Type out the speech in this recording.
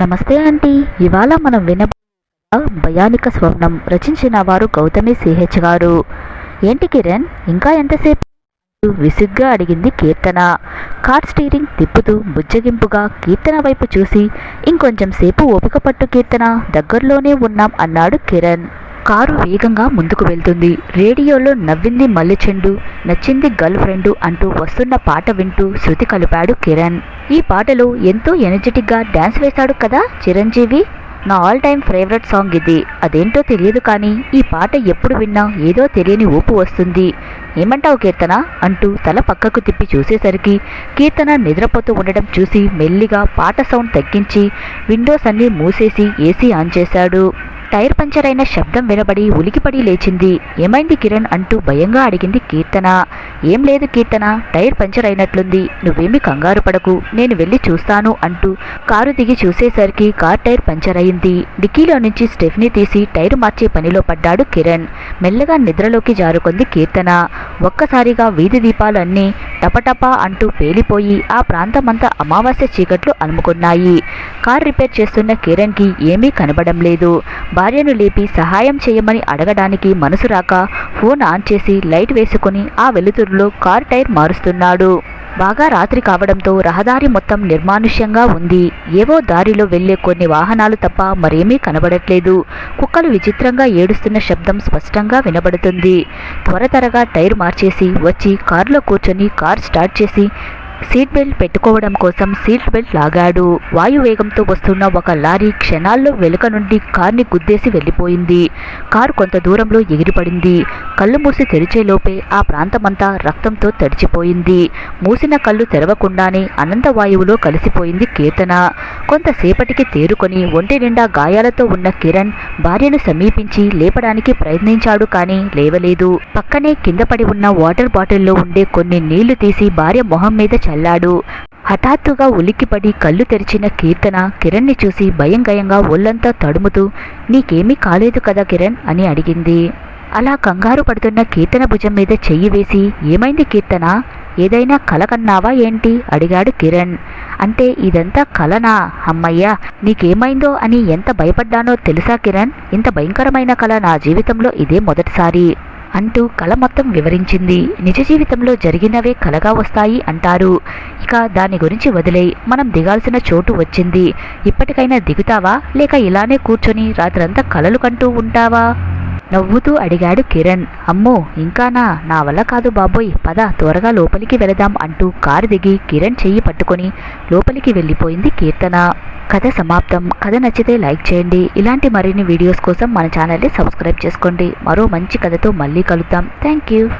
నమస్తే ఆంటీ. ఇవాళ మనం విన భయానిక స్వప్నం రచించిన వారు గౌతమి సిహెచ్ గారు. ఏంటి కిరణ్? ఇంకా ఎంతసేపు? విసుగ్గా అడిగింది కీర్తన. కార్ స్టీరింగ్ తిప్పుతూ బుజ్జగింపుగా కీర్తన వైపు చూసి ఇంకొంచెం సేపు ఓపిక పట్టు కీర్తన దగ్గరలోనే ఉన్నాం అన్నాడు కిరణ్. కారు వేగంగా ముందుకు వెళ్తుంది. రేడియోలో నవ్వింది మల్లెచెండు నచ్చింది గర్ల్ ఫ్రెండు అంటూ వస్తున్న పాట వింటూ శృతి కలిపాడు కిరణ్. ఈ పాటలో ఎంతో ఎనర్జెటిక్గా డ్యాన్స్ వేశాడు కదా చిరంజీవి? నా ఆల్ టైమ్ ఫేవరెట్ సాంగ్ ఇది. అదేంటో తెలియదు కానీ ఈ పాట ఎప్పుడు విన్నా ఏదో తెలియని ఊపు వస్తుంది. ఏమంటావు కీర్తన? అంటూ తల పక్కకు తిప్పి చూసేసరికి కీర్తన నిద్రపోతూ ఉండడం చూసి మెల్లిగా పాట సౌండ్ తగ్గించి విండోస్ అన్నీ మూసేసి ఏసీ ఆన్ చేశాడు. టైర్ పంచర్ అయిన శబ్దం వినబడి ఉలికిపడి లేచింది. ఏమైంది కిరణ్ అంటూ భయంగా అడిగింది కీర్తన. ఏం లేదు కీర్తన టైర్ పంచర్ అయినట్లుంది నువ్వేమి కంగారు పడకు నేను వెళ్ళి చూస్తాను అంటూ కారు దిగి చూసేసరికి కార్ టైర్ పంచర్ అయింది డిక్కీలో నుంచి స్టెఫ్ని తీసి టైర్ మార్చే పనిలో పడ్డాడు కిరణ్. మెల్లగా నిద్రలోకి జారుకుంది కీర్తన. ఒక్కసారిగా వీధి దీపాలు అన్నీ టపటపా అంటూ పేలిపోయి ఆ ప్రాంతమంతా అమావాస్య చీకట్లు అలుముకున్నాయి. కార్ రిపేర్ చేస్తున్న కిరణ్కి ఏమీ కనబడం లేదు. భార్యను లేపి సహాయం చేయమని అడగడానికి మనసు రాక ఫోన్ ఆన్ చేసి లైట్ వేసుకుని ఆ వెలుతురులో కార్ టైర్ మారుస్తున్నాడు. బాగా రాత్రి కావడంతో రహదారి మొత్తం నిర్మానుష్యంగా ఉంది. ఏవో దారిలో వెళ్ళే కొన్ని వాహనాలు తప్ప మరేమీ కనబడట్లేదు. కుక్కలు విచిత్రంగా ఏడుస్తున్న శబ్దం స్పష్టంగా వినబడుతుంది. త్వర త్వరగా టైర్ మార్చేసి వచ్చి కారులో కూర్చొని కార్ స్టార్ట్ చేసి సీట్ బెల్ట్ పెట్టుకోవడం కోసం సీట్ బెల్ట్ లాగాడు. వాయు వేగంతో వస్తున్న ఒక లారీ క్షణాల్లో వెనుక నుండి కార్ని గుద్దేసి వెళ్ళిపోయింది. కారు కొంత దూరంలో ఎగిరిపడింది. కళ్ళు మూసి తెరిచేలోపే ఆ ప్రాంతమంతా రక్తంతో తడిచిపోయింది. మూసిన కళ్ళు తెరవకుండానే అనంత వాయువులో కలిసిపోయింది కీర్తన. కొంతసేపటికి తేరుకొని ఒంటి నిండా గాయాలతో ఉన్న కిరణ్ భార్యను సమీపించి లేపడానికి ప్రయత్నించాడు కానీ లేవలేదు. పక్కనే కింద పడి ఉన్న వాటర్ బాటిల్లో ఉండే కొన్ని నీళ్ళు తీసి భార్య మొహం మీద చల్లాడు హఠాత్తుగా ఉలిక్కిపడి కళ్ళు తెరిచిన కీర్తన కిరణ్ని చూసి భయం భయంగా ఒళ్ళంతా తడుముతూ నీకేమీ కాలేదు కదా కిరణ్? అని అడిగింది. అలా కంగారు పడుతున్న కీర్తన భుజం మీద చెయ్యి వేసి ఏమైంది కీర్తన? ఏదైనా కల కన్నావా ఏంటి? అడిగాడు కిరణ్. అంటే ఇదంతా కలనా? అమ్మయ్యా నీకేమైందో అని ఎంత భయపడ్డానో తెలుసా కిరణ్? ఇంత భయంకరమైన కల నా జీవితంలో ఇదే మొదటిసారి. అంటూ కళ మొత్తం వివరించింది. నిజ జీవితంలో జరిగినవే కలగా వస్తాయి అంటారు. ఇక దాని గురించి వదిలే మనం దిగాల్సిన చోటు వచ్చింది. ఇప్పటికైనా దిగుతావా? లేక ఇలానే కూర్చొని రాత్రంతా కలలు కంటూ ఉంటావా? నవ్వుతూ అడిగాడు కిరణ్. అమ్మో ఇంకానా? నా వల్ల కాదు బాబోయ్. పద త్వరగా లోపలికి వెళదాం అంటూ కారు దిగి కిరణ్ చెయ్యి పట్టుకొని లోపలికి వెళ్ళిపోయింది కీర్తన. కథ సమాప్తం. కథ నచ్చితే లైక్ చేయండి. ఇలాంటి మరిన్ని వీడియోస్ కోసం మన ఛానల్ని సబ్స్క్రైబ్ చేసుకోండి. మరో మంచి కథతో మళ్ళీ కలుద్దాం. Thank you